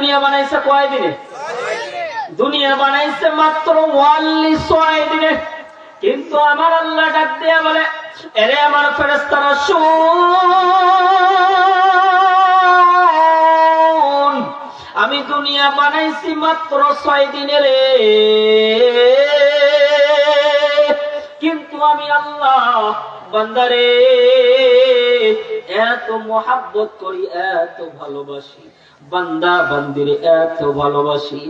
দুনিয়া বানাইছে কয় দিনে? দুনিয়া বানাইছে মাত্র ওয়াল্লি ছয় দিনে। কিন্তু আমার আল্লাহ ডাক দিয়া বলে, এরে আমার ফেরেস্তারা শুন, আমি দুনিয়া বানাইছি মাত্র ছয় দিনে রে। কিন্তু আমি আল্লাহ, বান্দারে এত মোহাব্বত করি, এত ভালোবাসি। বান্দা, বান্দিরে এত ভালোবাসি।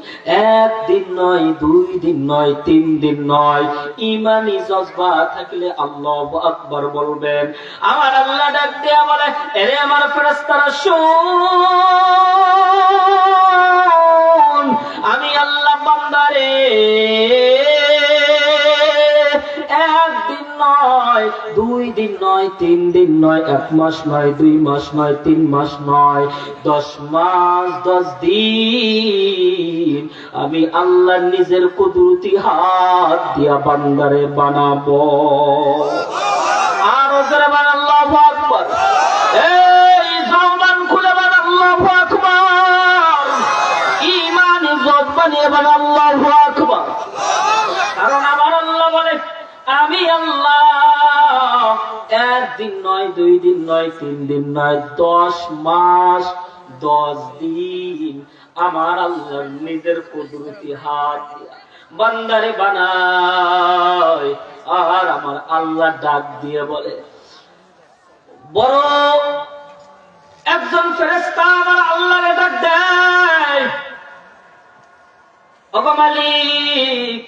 একদিন নয়, দুই দিন নয়, তিন দিন নয়। ইমানি জজবা থাকলে আল্লাহ আকবার বলবেন। আমার আল্লাহ ডাক দেয়া বলে, এরে আমার ফেরেস্তারা শুন, আমি আল্লাহ বান্দারে একদিন নয়, দুই দিন নয়, তিন দিন নয়, এক মাস নয়, দুই মাস নয়, তিন মাস নয়, দশ মাস, দশ দিন আমি আল্লাহ নিজের কুদরতি হাত দিয়া বান্দারে বানাবো। আরও ইমান কারণ আমার আল্লাহ বলে আমি আল্লাহ। একদিন নয়, দুই দিন নয়, তিন দিন নয়, দশ মাস, দশ দিন আমার আল্লাহ নিজের কুদরতি হাত বান্দারে বানায় আর আমার আল্লাহ ডাক দিয়ে বলে, বড় একজন ফেরেস্তা আমার আল্লাহরে ডাক দেয়। মালিক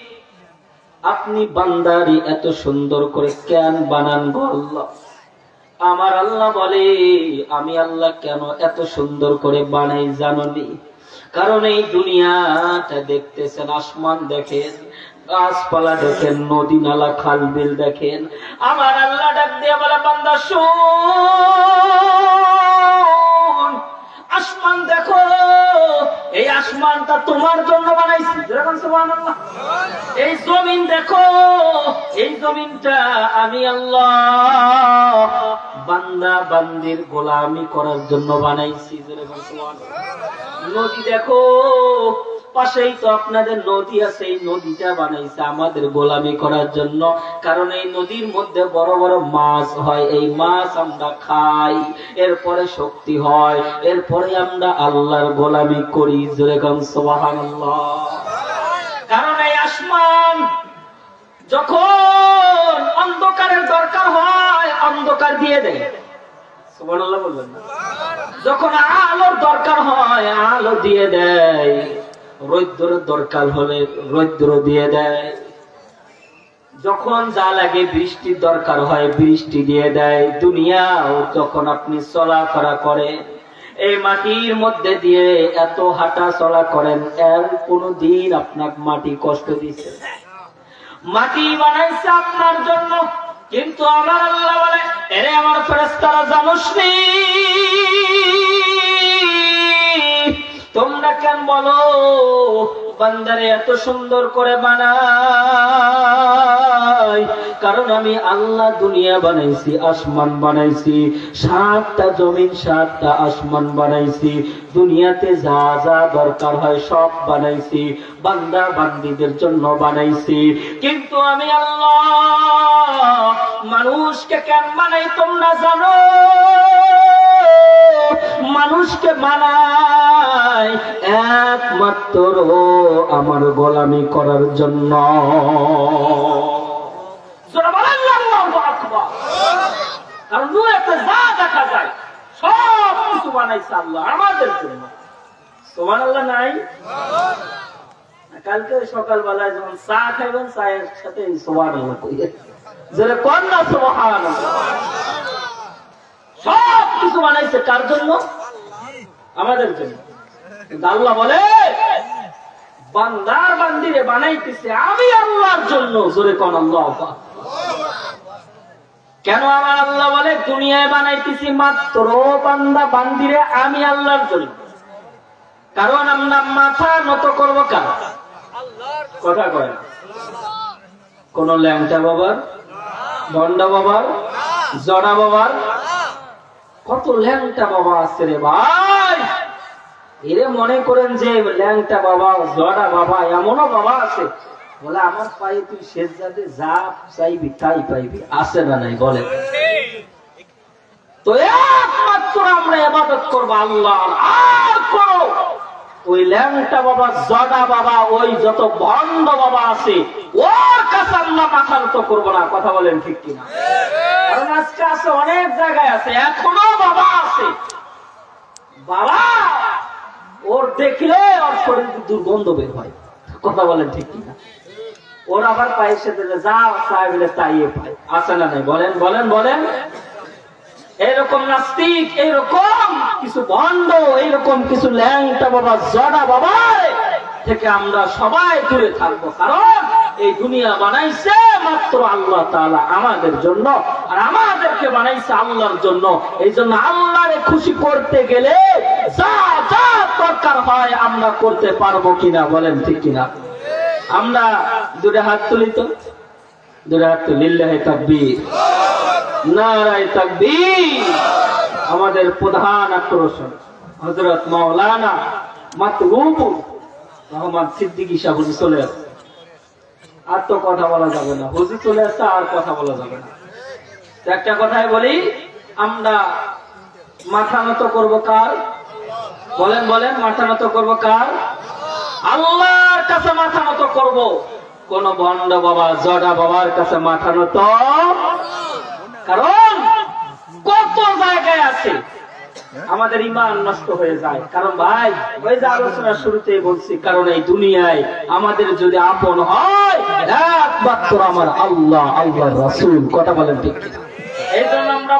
আপনি বান্দারি এত সুন্দর করে কেন বানান গো আল্লাহ? আমার আল্লাহ বলে, আমি আল্লাহ কেন এত সুন্দর করে বানাই জাননি? কারণ এই দুনিয়াটা দেখতেছেন, আসমান দেখেন, গাছপালা দেখেন, নদী নালা, খাল বিল দেখেন। আমার আল্লাহ ডাক দিয়ে বলে, বান্দা, শোন, আসমান দেখো এই আসমানটা তোমার জন্য বানাইছি। এই জমিন দেখো, এই জমিনটা আমি আল্লাহ বান্দা, বান্দির গোলামি করার জন্য বানাইছি। নদী দেখো? পাশেই তো আপনাদের নদী আছে, এই নদীটা বানাইছে আমাদের গোলামি করার জন্য। কারণ এই নদীর মধ্যে বড় বড় মাছ হয়, এই মাছ আমরা খাই, এরপরে শক্তি হয়, এরপরে আমরা আল্লাহর গোলামি করি যেরকম সোবাহান কারণ এই আসমান যখন অন্ধকারের দরকার হয়, অন্ধকার দিয়ে দেয়। বলবেন যখন আলোর দরকার হয়, আলো দিয়ে দেয়। রৌদ্রের দরকার হলে রৌদ্র দিয়ে দেয়। যখন যা লাগে বৃষ্টির দরকার হয় বৃষ্টি দিয়ে দেয়। দুনিয়াও যখন আপনি চলাফেরা করেন এই মাটির মধ্যে দিয়ে এত হাঁটা চলা করেন, এর কোনো দিন আপনার মাটি কষ্ট দিচ্ছে মাটি বানাইছে আপনার জন্য, কিন্তু আমার আল্লাহ বলে, এরে আমার ফেরেস্তারা জানোস নি? তোমরা কেন বলো? বান্দারে এত সুন্দর করে বানাই কারণ আমি আল্লাহ দুনিয়া বানাইছি, আসমান বানাইছি, সাতটা জমিন, সাতটা আসমান বানাইছি। দুনিয়াতে যা যা দরকার হয় সব বানাইছি, বান্দা বান্দিদের জন্য বানাইছি। কিন্তু আমি আল্লাহ, মানুষকে কেন বানাই তোমরা জানো? মানুষকে বানাই একমাত্র আমার গোলামি করার জন্য। জোরে কারণ যা দেখা যায়, সব কিছু বানাইছে আল্লাহ আমাদের জন্য। সোমান আল্লাহ নাই কালকে সকালবেলায় যখন চা খাইবেন, চায়ের সাথে সোমান আল্লাহ কইয়ে যেটা কর না সোহান সব কিছু বানাইছে কার জন্য? আমাদের জন্য। কিন্তু আল্লাহ বলে, বান্দার বান্দিরে বানাইতেছে আমি আল্লাহর জন্য। জোরে কন আল্লাহ কেন আমার আল্লাহ বলে, দুনিয়ায় বানাইতেছি মাত্র বান্দা বান্দিরে আমি আল্লাহর জন্য? কারণ আমরা মাথা নত করব কার? কথা কয়। কোন ল্যাংটা বাবার? ভন্ডা বাবার? জড়া বাবার? কত ল্যাংটা বাবা আছে রে ভাই? এরে মনে করেন যে ল্যাংটা বাবা জড়া বাবা, এমনও বাবা আছে। বলে, আমার পায়ে তুই শেষ যাতে যা চাইবি, তাই পাইবি। আছে না নাই? বলে। তো একমাত্র আমরা এবাদত করব আল্লাহ আর কোন। ওই ল্যাংটা বাবা জগা বাবা, ওই যত ভণ্ড বাবা আছে, ওর কাছে আল্লাহ মাথা নত করব না। কথা বলেন ঠিক কিনা? কারণ আজকে আছে অনেক জায়গায় আছে, এখনও বাবা আছে। বাবা, ওর দেখলে ওর শরীর দুর্গন্ধ বের হয়। কথা বলেন ঠিক কিনা? ওর আবার পায়ের সাথে যা পায়। না নাই? বলেন বলেন বলেন। এরকম নাস্তিক এইরকম কিছু ভণ্ড এইরকম কিছু ল্যাংটা বাবা জড়া বাবা থেকে আমরা সবাই দূরে থাকব। কারণ এই দুনিয়া বানাইছে মাত্র আল্লাহ তাআলা আমাদের জন্য, আর আমাদেরকে বানাইছে আল্লাহর জন্য। এই জন্য আল্লাহরে খুশি করতে গেলে যা যা দরকার হয় আমরা করতে পারব কিনা বলেন ঠিক কিনা? আমরা দূরে হাত তুলি তো। দূরে হাত তুলি, লিল্লাহি তাকবীর। নারায় তাকবীর। আমাদের প্রধান আকর্ষণ হজরত মাওলানা মাতরুবুল রহমান সিদ্দিকী হুজুর চলে আসছে আর তো কথা বলা যাবে না। হুজুর চলে আসছে, আর কথা বলা যাবে না। একটা কথাই বলি, আমরা মাথা নত করব কার? বলেন বলেন, মাথা নত করব কার? আল্লাহর কাছে মাথা নত করব। কোন ভণ্ড বাবা জডা বাবার কাছে মাথা নত। কারণ কত জায়গায় আছে আমাদের ইমান নষ্ট হয়ে যায়। কারণ ভাই, ওই যে আলোচনা শুরুতেই বলছি, কারণ এই দুনিয়ায় আমাদের যদি আপন হয়, একমাত্র আমার আল্লাহ আল্লাহ রাসুল। কথা বলেন ঠিক এই জন্য আমরা